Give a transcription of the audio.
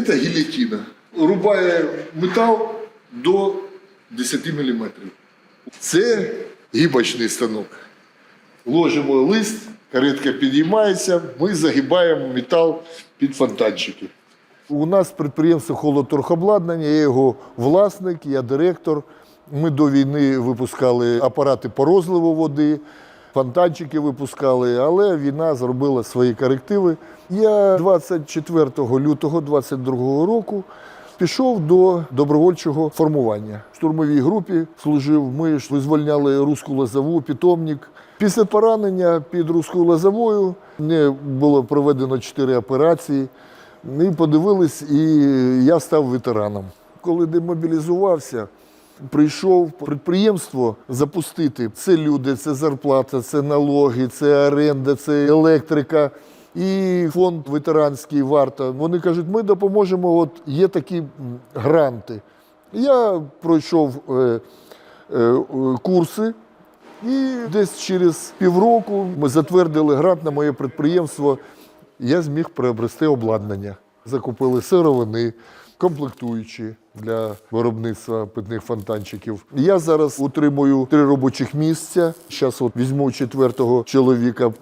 Це гілятина. Рубає метал до 10 мм. Це гібочний станок. Ложимо лист, каретка підіймається, ми загибаємо метал під фонтанчики. У нас підприємство холодторхобладнання, я його власник, я директор. Ми до війни випускали апарати по розливу води, фонтанчики випускали, але війна зробила свої корективи. Я 24 лютого 22 року пішов до добровольчого формування. В штурмовій групі служив. Ми ж визвольняли руську лозову, питомник. Після поранення під руською лозовою мені було проведено чотири операції. І подивились, і я став ветераном. Коли демобілізувався, прийшов підприємство запустити. Це люди, це зарплата, це налоги, це оренда, це електрика. І фонд ветеранський варта. Вони кажуть, ми допоможемо. От є такі гранти. Я пройшов е, е, курси, і десь через півроку ми затвердили грант на моє підприємство. Я зміг приобрести обладнання. Закупили сировини, комплектуючі для виробництва питних фонтанчиків. Я зараз утримую три робочих місця. Зараз от візьму четвертого чоловіка.